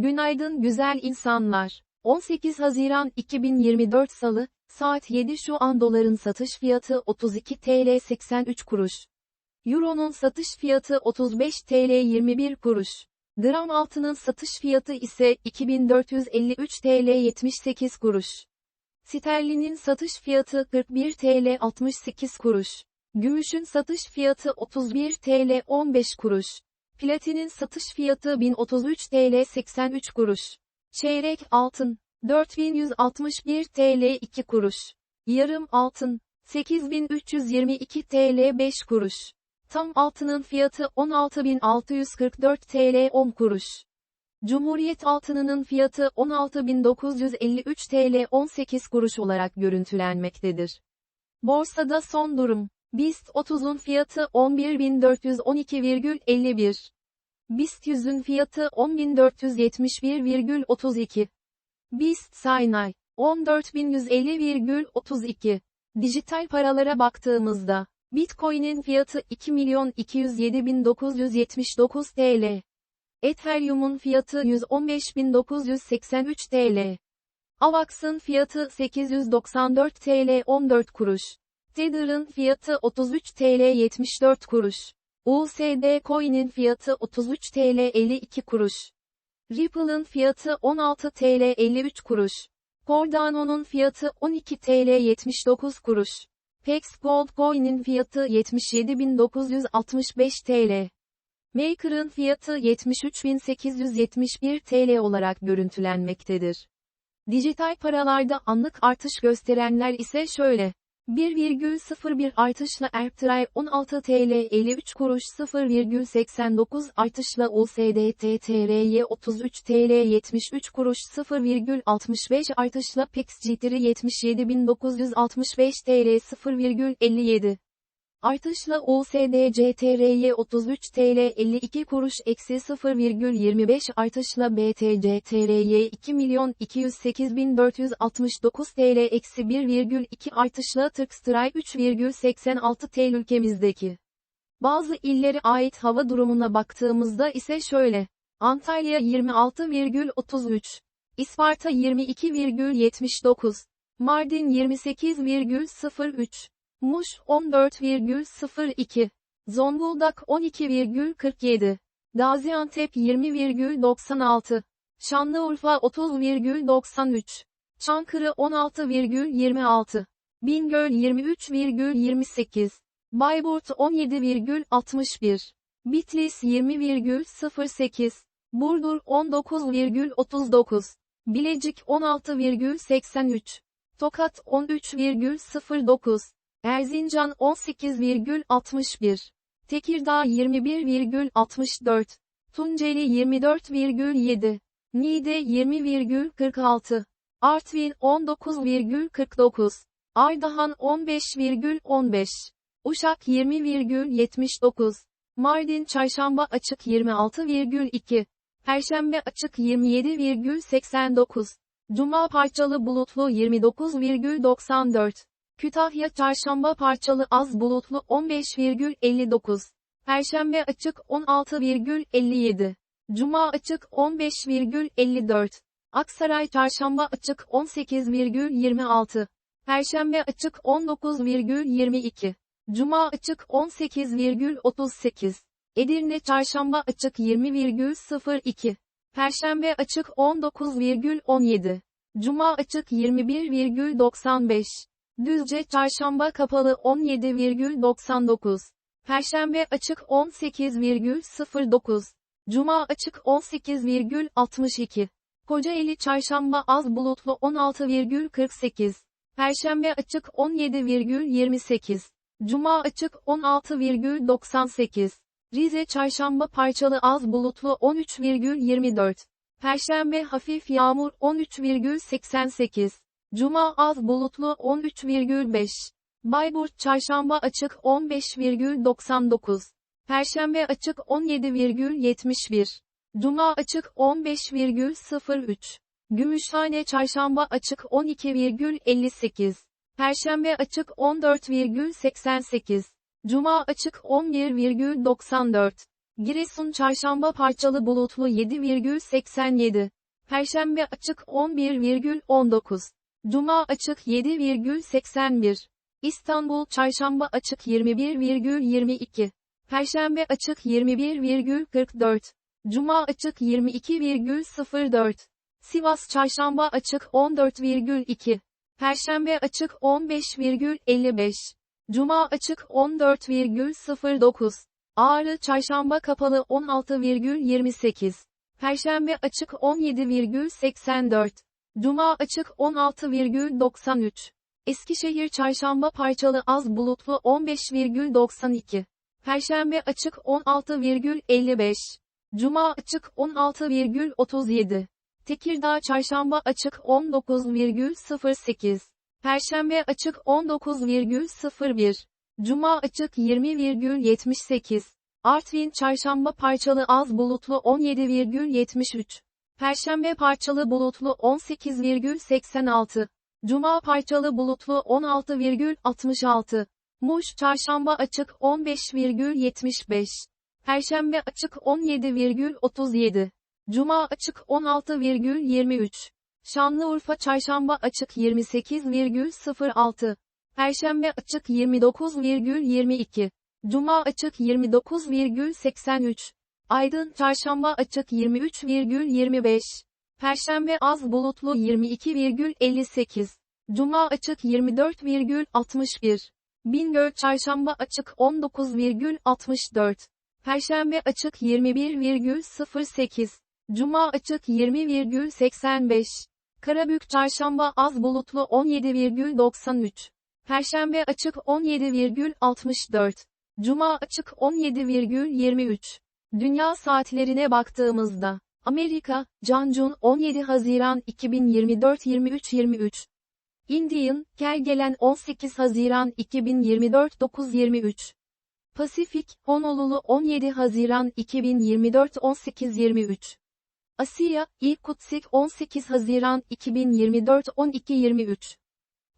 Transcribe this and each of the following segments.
Günaydın güzel insanlar. 18 Haziran 2024 Salı, saat 7 şu an doların satış fiyatı 32 TL 83 kuruş. Euro'nun satış fiyatı 35 TL 21 kuruş. Gram altının satış fiyatı ise 2453 TL 78 kuruş. Sterlinin satış fiyatı 41 TL 68 kuruş. Gümüşün satış fiyatı 31 TL 15 kuruş. Platinin satış fiyatı 1033 TL 83 kuruş. Çeyrek altın 4161 TL 2 kuruş. Yarım altın 8322 TL 5 kuruş. Tam altının fiyatı 16644 TL 10 kuruş. Cumhuriyet altınının fiyatı 16953 TL 18 kuruş olarak görüntülenmektedir. Borsada son durum. BIST 30'un fiyatı 11.412,51. BIST 100'ün fiyatı 10.471,32. BIST Saynay 14.150,32. Dijital paralara baktığımızda, Bitcoin'in fiyatı 2.207.979 TL. Ethereum'un fiyatı 115.983 TL. AVAX'ın fiyatı 894 TL 14 kuruş. Tether'ın fiyatı 33 TL 74 kuruş. USD Coin'in fiyatı 33 TL 52 kuruş. Ripple'ın fiyatı 16 TL 53 kuruş. Cardano'nun fiyatı 12 TL 79 kuruş. Pex Gold Coin'in fiyatı 77.965 TL. Maker'ın fiyatı 73.871 TL olarak görüntülenmektedir. Dijital paralarda anlık artış gösterenler ise şöyle. 1,01 artışla Erptray 16 TL 53 kuruş 0,89 artışla USD TTRY 33 TL 73 kuruş 0,65 artışla PEX Jitri 77.965 TL 0,57 Artışla USD CTRY 33 TL 52 kuruş eksi 0,25 artışla BTC TRY 2 milyon 208.469 TL eksi 1,2 artışla Turkstray 3,86 TL ülkemizdeki. Bazı illere ait hava durumuna baktığımızda ise şöyle. Antalya 26,33. İsparta 22,79. Mardin 28,03. Muş 14,02. Zonguldak 12,47. Gaziantep 20,96. Şanlıurfa 30,93. Çankırı 16,26. Bingöl 23,28. Bayburt 17,61. Bitlis 20,08. Burdur 19,39. Bilecik 16,83. Tokat 13,09. Erzincan 18,61. Tekirdağ 21,64. Tunceli 24,7. Niğde 20,46. Artvin 19,49. Ardahan 15,15. Uşak 20,79. Mardin Çarşamba açık 26,2. Perşembe açık 27,89. Cuma parçalı bulutlu 29,94. Kütahya Çarşamba parçalı az bulutlu 15,59. Perşembe açık 16,57. Cuma açık 15,54. Aksaray Çarşamba açık 18,26. Perşembe açık 19,22. Cuma açık 18,38. Edirne Çarşamba açık 20,02. Perşembe açık 19,17. Cuma açık 21,95. Düzce Çarşamba kapalı 17,99. Perşembe açık 18,09. Cuma açık 18,62. Kocaeli Çarşamba az bulutlu 16,48. Perşembe açık 17,28. Cuma açık 16,98. Rize Çarşamba parçalı az bulutlu 13,24. Perşembe hafif yağmur 13,88. Cuma az bulutlu 13,5. Bayburt Çarşamba açık 15,99. Perşembe açık 17,71. Cuma açık 15,03. Gümüşhane Çarşamba açık 12,58. Perşembe açık 14,88. Cuma açık 11,94. Giresun çarşamba parçalı bulutlu 7,87. Perşembe açık 11,19. Cuma açık 7,81. İstanbul çarşamba açık 21,22. Perşembe açık 21,44. Cuma açık 22,04. Sivas çarşamba açık 14,2. Perşembe açık 15,55. Cuma açık 14,09. Ağrı çarşamba kapalı 16,28. Perşembe açık 17,84. Cuma açık 16,93. Eskişehir çarşamba parçalı az bulutlu 15,92. Perşembe açık 16,55. Cuma açık 16,37. Tekirdağ çarşamba açık 19,08. Perşembe açık 19,01. Cuma açık 20,78. Artvin çarşamba parçalı az bulutlu 17,73. Perşembe parçalı bulutlu 18,86. Cuma parçalı bulutlu 16,66. Muş çarşamba açık 15,75. Perşembe açık 17,37. Cuma açık 16,23. Şanlıurfa çarşamba açık 28,06. Perşembe açık 29,22. Cuma açık 29,83. Aydın çarşamba açık 23,25. Perşembe az bulutlu 22,58. Cuma açık 24,61. Bingöl çarşamba açık 19,64. Perşembe açık 21,08. Cuma açık 20,85. Karabük çarşamba az bulutlu 17,93. Perşembe açık 17,64. Cuma açık 17,23. Dünya saatlerine baktığımızda, Amerika, Cancun 17 Haziran 2024 23.23. Indian, Kergelen 18 Haziran 2024 9.23. Pasifik, Honolulu 17 Haziran 2024 18.23. Asya, İrkutsik 18 Haziran 2024 12.23.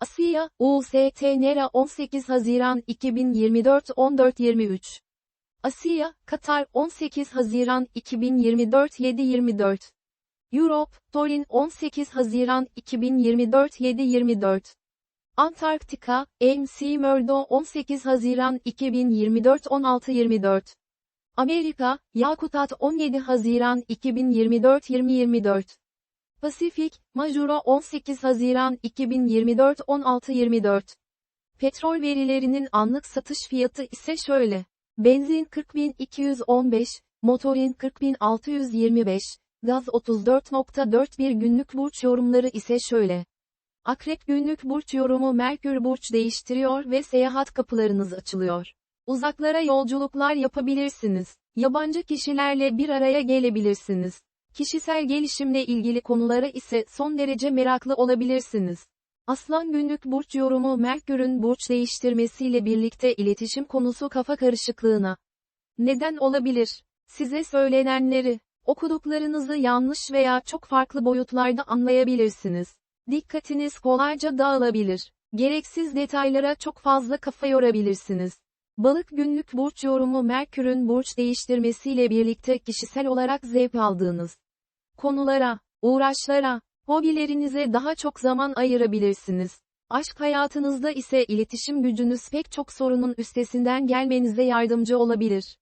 Asya, UST Nera 18 Haziran 2024 14.23. Asya, Katar 18 Haziran 2024 7.24. Europe, Torin 18 Haziran 2024 7.24. Antarktika, MC Murdo 18 Haziran 2024 16.24. Amerika, Yakutat 17 Haziran 2024 2024. Pasifik, Majuro 18 Haziran 2024 16.24. Petrol verilerinin anlık satış fiyatı ise şöyle. Benzin 40.215, motorin 40.625, gaz 34.41 günlük burç yorumları ise şöyle. Akrep günlük burç yorumu Merkür burç değiştiriyor ve seyahat kapılarınız açılıyor. Uzaklara yolculuklar yapabilirsiniz. Yabancı kişilerle bir araya gelebilirsiniz. Kişisel gelişimle ilgili konulara ise son derece meraklı olabilirsiniz. Aslan günlük burç yorumu Merkür'ün burç değiştirmesiyle birlikte iletişim konusu kafa karışıklığına. Neden olabilir? Size söylenenleri, okuduklarınızı yanlış veya çok farklı boyutlarda anlayabilirsiniz. Dikkatiniz kolayca dağılabilir. Gereksiz detaylara çok fazla kafa yorabilirsiniz. Balık günlük burç yorumu Merkür'ün burç değiştirmesiyle birlikte kişisel olarak zevk aldığınız konulara, uğraşlara, hobilerinize daha çok zaman ayırabilirsiniz. Aşk hayatınızda ise iletişim gücünüz pek çok sorunun üstesinden gelmenize yardımcı olabilir.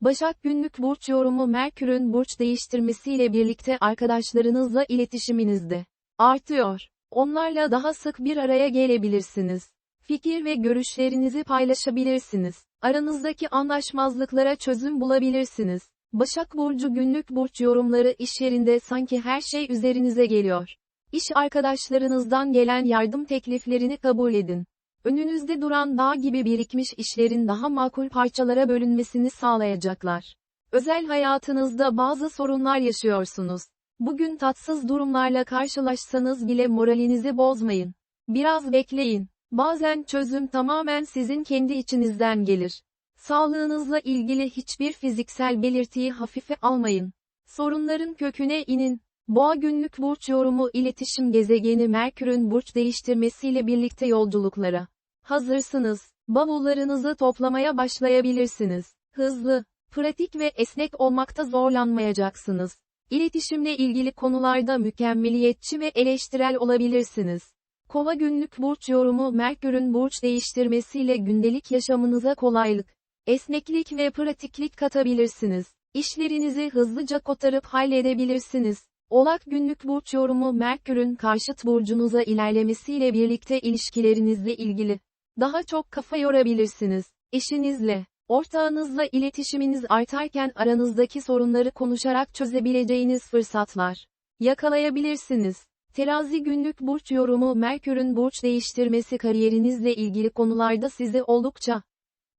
Başak günlük burç yorumu Merkür'ün burç değiştirmesiyle birlikte arkadaşlarınızla iletişiminizde artıyor. Onlarla daha sık bir araya gelebilirsiniz. Fikir ve görüşlerinizi paylaşabilirsiniz. Aranızdaki anlaşmazlıklara çözüm bulabilirsiniz. Başak Burcu günlük burç yorumları iş yerinde sanki her şey üzerinize geliyor. İş arkadaşlarınızdan gelen yardım tekliflerini kabul edin. Önünüzde duran dağ gibi birikmiş işlerin daha makul parçalara bölünmesini sağlayacaklar. Özel hayatınızda bazı sorunlar yaşıyorsunuz. Bugün tatsız durumlarla karşılaşsanız bile moralinizi bozmayın. Biraz bekleyin. Bazen çözüm tamamen sizin kendi içinizden gelir. Sağlığınızla ilgili hiçbir fiziksel belirtiyi hafife almayın. Sorunların köküne inin. Boğa günlük burç yorumu iletişim gezegeni Merkür'ün burç değiştirmesiyle birlikte yolculuklara hazırsınız. Bavullarınızı toplamaya başlayabilirsiniz. Hızlı, Pratik ve esnek olmakta zorlanmayacaksınız. İletişimle ilgili konularda mükemmeliyetçi ve eleştirel olabilirsiniz. Kova günlük burç yorumu Merkür'ün burç değiştirmesiyle gündelik yaşamınıza kolaylık, esneklik ve pratiklik katabilirsiniz. İşlerinizi hızlıca kotarıp halledebilirsiniz. Oğlak günlük burç yorumu Merkür'ün karşıt burcunuza ilerlemesiyle birlikte ilişkilerinizle ilgili daha çok kafa yorabilirsiniz. Eşinizle, ortağınızla iletişiminiz artarken aranızdaki sorunları konuşarak çözebileceğiniz fırsatlar yakalayabilirsiniz. Terazi günlük burç yorumu Merkür'ün burç değiştirmesi kariyerinizle ilgili konularda sizi oldukça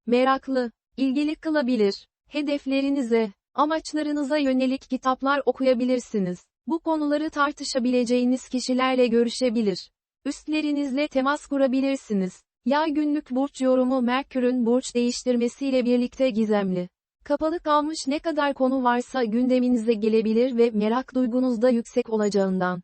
meraklı, ilgili kılabilir. Hedeflerinize, amaçlarınıza yönelik kitaplar okuyabilirsiniz. Bu konuları tartışabileceğiniz kişilerle görüşebilir. Üstlerinizle temas kurabilirsiniz. Yay günlük burç yorumu Merkür'ün burç değiştirmesiyle birlikte gizemli. Kapalı kalmış ne kadar konu varsa gündeminize gelebilir ve merak duygunuz da yüksek olacağından.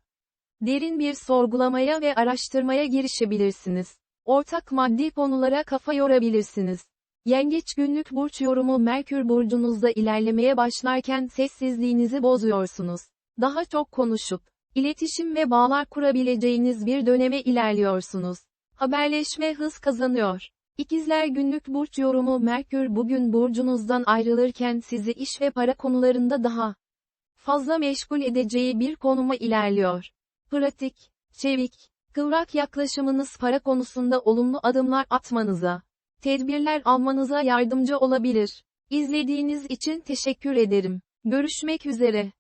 Derin bir sorgulamaya ve araştırmaya girişebilirsiniz. Ortak maddi konulara kafa yorabilirsiniz. Yengeç günlük burç yorumu Merkür burcunuzda ilerlemeye başlarken sessizliğinizi bozuyorsunuz. Daha çok konuşup, iletişim ve bağlar kurabileceğiniz bir döneme ilerliyorsunuz. Haberleşme hız kazanıyor. İkizler günlük burç yorumu Merkür bugün burcunuzdan ayrılırken sizi iş ve para konularında daha fazla meşgul edeceği bir konuma ilerliyor. Pratik, çevik, kıvrak yaklaşımınız para konusunda olumlu adımlar atmanıza, tedbirler almanıza yardımcı olabilir. İzlediğiniz için teşekkür ederim. Görüşmek üzere.